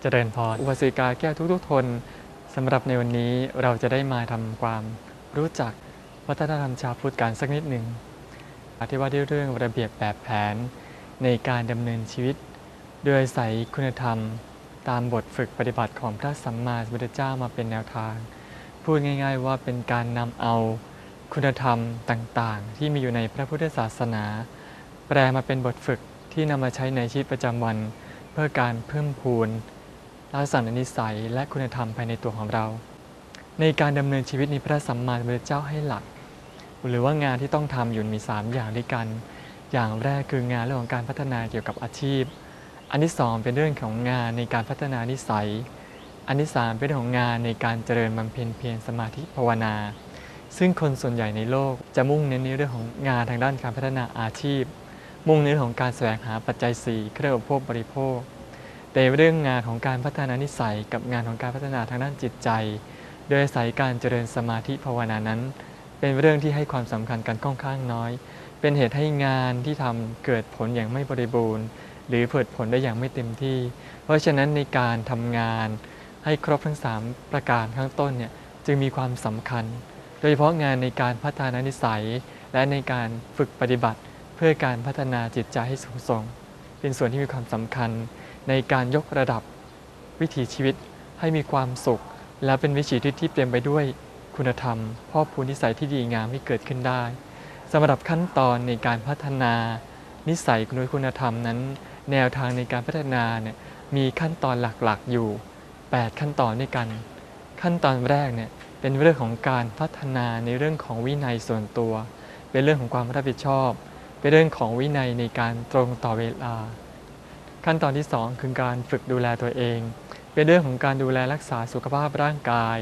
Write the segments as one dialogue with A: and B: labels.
A: เจริญพรอุปสิกาแก้วทุกๆทนสำหรับในวันนี้เราจะได้มาทำความรู้จักวัฒนธรรมชาวพุทธกันสักนิดหนึ่งอธิว่าด้วยเรื่องระเบียบแบบแผนในการดำเนินชีวิต โดยใส่คุณธรรม ตามบทฝึกปฏิบัติของพระสัมมาสัมพุทธเจ้ามาเป็นแนวทาง พูดง่าย ๆ ว่าเป็นการนำเอาคุณธรรมต่างๆ ที่มีอยู่ในพระพุทธศาสนา แปลมาเป็นบทฝึกที่นำมาใช้ในชีวิตประจำวัน เพื่อการเพิ่มพูน ลักษณะนิสัยและคุณธรรมภายในตัวของเรา ในการดำเนินชีวิตในพระสัมมาสัมพุทธเจ้าให้หลัก หรือว่างานที่ต้องทำอยู่มี 3 อย่างด้วยกัน อย่างแรกคืองานเรื่องของการพัฒนาเกี่ยวกับอาชีพ อันที่สองเป็นเรื่องของงานในการพัฒนานิสัย อันที่สามเป็นเรื่องของงานในการเจริญบำเพ็ญเพียรสมาธิภาวนา ซึ่งคนส่วนใหญ่ในโลกจะมุ่งเน้นในเรื่องของงานทางด้านการพัฒนาอาชีพ มุ่งในเรื่องของการแสวงหาปัจจัยสี่เครื่องอุปโภคบริโภค แต่เรื่องงานของการพัฒนานิสัยกับงานของการพัฒนาทางด้านจิตใจ โดยอาศัยการเจริญสมาธิภาวนานั้น เป็นเรื่องที่ให้ความสำคัญกันค่อนข้างน้อย เป็นเหตุให้งานที่ทำเกิดผลอย่างไม่บริบูรณ์ หรือเกิดผลได้อย่างไม่เต็มที่ เพราะฉะนั้นในการทำงานให้ครบทั้ง 3 ประการข้างต้นเนี่ยจึงมีความสำคัญ โดยเฉพาะงานในการพัฒนานิสัย และในการฝึกปฏิบัติ เพื่อการพัฒนาจิตใจให้สูงส่ง เป็นส่วนที่มีความสำคัญในการยกระดับวิถีชีวิตให้มีความสุข และเป็นวิถีชีวิตที่เต็มไปด้วยคุณธรรมพ่อพูนิสัยที่ดีงามที่เกิดขึ้นได้สำหรับขั้นตอนในการพัฒนา นิสัยคุณคุณธรรมนั้น แนวทางในการพัฒนาเนี่ยมีขั้นตอนหลักๆอยู่ 8 ขั้นตอนด้วยกัน ขั้นตอนแรกเนี่ยเป็นเรื่องของการพัฒนาในเรื่องของวินัยส่วนตัว เป็นเรื่องของความรับผิดชอบ เป็นเรื่องของวินัยในการตรงต่อเวลา ขั้นตอนที่ 2 คือการฝึกดูแลตัวเอง เป็นเรื่องของการดูแลรักษาสุขภาพร่างกาย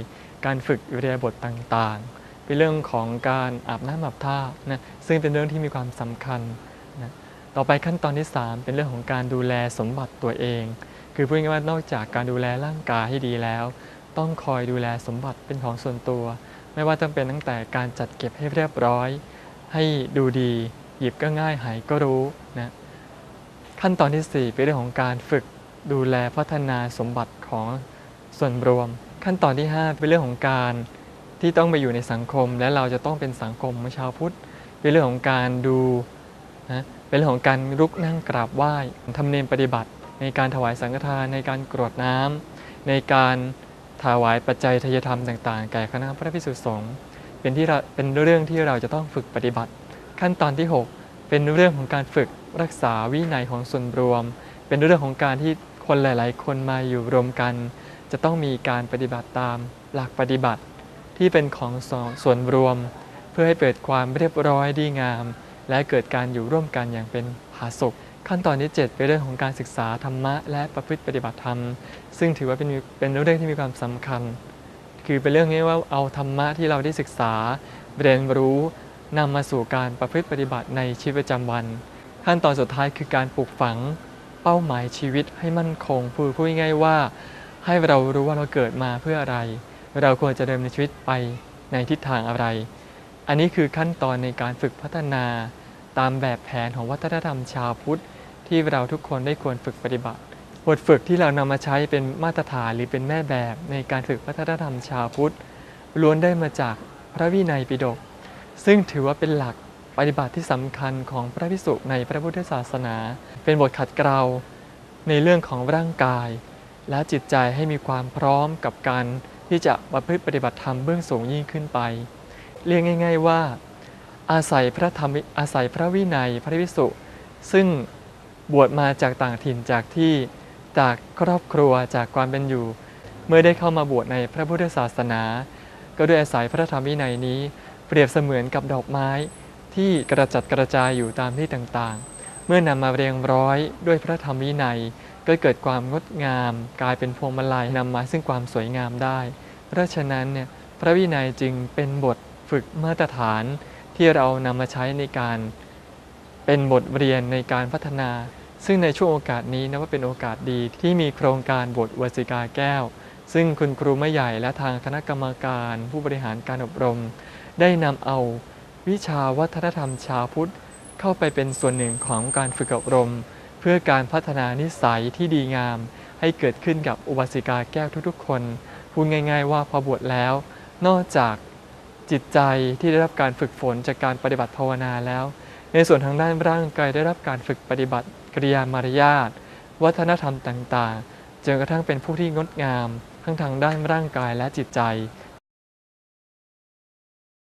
A: การฝึกอิริยาบถต่างๆ เป็นเรื่องของการอาบน้ำอาบท่านะซึ่งเป็นเรื่องที่มีความสำคัญนะต่อไปขั้นตอนที่ 3 เป็นเรื่องของการดูแลสมบัติตัวเอง คือพูดง่ายๆว่านอกจากการดูแลร่างกายให้ดีแล้ว ต้องคอยดูแลสมบัติเป็นของส่วนตัว ไม่ว่าจะเป็นตั้งแต่การจัดเก็บให้เรียบร้อย ให้ดูดี หยิบก็ง่ายหายก็รู้นะขั้นตอนที่ 4 เป็นเรื่องของการฝึกดูแลพัฒนาสมบัติของส่วนรวม ขั้นตอนที่ 5 เป็นเรื่องของการที่ต้องไปอยู่ในสังคม และเราจะต้องเป็นสังคมชาวพุทธ เป็นเรื่องของการดูนะเป็นเรื่องของการลุกนั่งกราบไหว้ทำเนียมปฏิบัติ ในการถวายสังฆทานในการกรวดน้ำในการถวายปัจจัยทายธรรมต่างๆแก่คณะพระภิกษุสงฆ์เป็นที่เป็นเรื่องที่เราจะต้องฝึกปฏิบัติ ขั้นตอนที่ 6 เป็นเรื่องของการฝึกรักษาวินัยของส่วนรวม เป็นเรื่องของการที่คนหลาย ๆ คนมาอยู่รวมกัน จะต้องมีการปฏิบัติตามหลักปฏิบัติ ที่เป็นของส่วนรวม เพื่อให้เกิดความเรียบร้อยดีงาม และเกิดการอยู่ร่วมกันอย่างเป็นผาสุกขั้นตอนที่ 7 เป็นเรื่องของการศึกษาธรรมะและประพฤติปฏิบัติธรรม ซึ่งถือว่าเป็นเป็นเรื่องที่มีความสำคัญ คือเป็นเรื่องนี้ว่าเอาธรรมะที่เราได้ศึกษาเรียนรู้ นำมาสู่การประพฤติปฏิบัติในชีวิตประจำวัน ขั้นตอนสุดท้ายคือการปลูกฝังเป้าหมายชีวิตให้มั่นคงพูดพูดง่ายๆว่า ให้เรารู้ว่าเราเกิดมาเพื่ออะไร เราควรจะเดินในชีวิตไปในทิศทางอะไร อันนี้คือขั้นตอนในการฝึกพัฒนาตามแบบแผนของวัฒนธรรมชาวพุทธ ที่เราทุกคนได้ควรฝึกปฏิบัติบทฝึกที่เรานำมาใช้เป็นมาตรฐานหรือเป็นแม่แบบในการฝึกวัฒนธรรมชาวพุทธล้วนได้มาจากพระวินัยปิฎก ซึ่งถือว่าเป็นหลักปฏิบัติที่สำคัญของพระภิกษุในพระพุทธศาสนา เป็นบทขัดเกลาในเรื่องของร่างกาย และจิตใจให้มีความพร้อมกับการที่จะประพฤติปฏิบัติธรรมเบื้องสูงยิ่งขึ้นไป เรียกง่าย ๆว่า อาศัยพระธรรมอาศัยพระวินัยพระภิกษุซึ่งบวชมาจากต่างถิ่นจากที่จากครอบครัวจากความเป็นอยู่ เมื่อได้เข้ามาบวชในพระพุทธศาสนา ก็ด้วยอาศัยพระธรรมวินัยนี้ เปรียบเสมือนกับดอกไม้ที่กระจัดกระจายอยู่ตามที่ต่างๆ เมื่อนำมาเรียงร้อยด้วยพระธรรมวินัย ก็เกิดความงดงาม กลายเป็นพวงมาลัยนำมาซึ่งความสวยงามได้ เพราะฉะนั้นเนี่ยพระวินัยจึงเป็นบทฝึกมาตรฐานที่เรานำมาใช้ในการเป็นบทเรียนในการพัฒนา ซึ่งในช่วงโอกาสนี้นะว่าเป็นโอกาสดีที่มีโครงการบทวสิกาแก้ว ซึ่งคุณครูไม่ใหญ่และทางคณะกรรมการ ผู้บริหารการอบรม ได้นำเอาวิชาวัฒนธรรมชาวพุทธเข้าไปเป็นส่วนหนึ่งของการฝึกอบรม เพื่อการพัฒนานิสัยที่ดีงาม ให้เกิดขึ้นกับอุบาสิกาแก้วทุกๆ คนพูดง่าย ๆ ว่าพอบวชแล้ว นอกจากจิตใจที่ได้รับการฝึกฝนจากการปฏิบัติภาวนาแล้ว ในส่วนทางด้านร่างกายได้รับการฝึกปฏิบัติกริยามารยาทวัฒนธรรมต่างๆจนกระทั่งเป็นผู้ที่งดงาม ทั้งทางด้านร่างกายและจิตใจ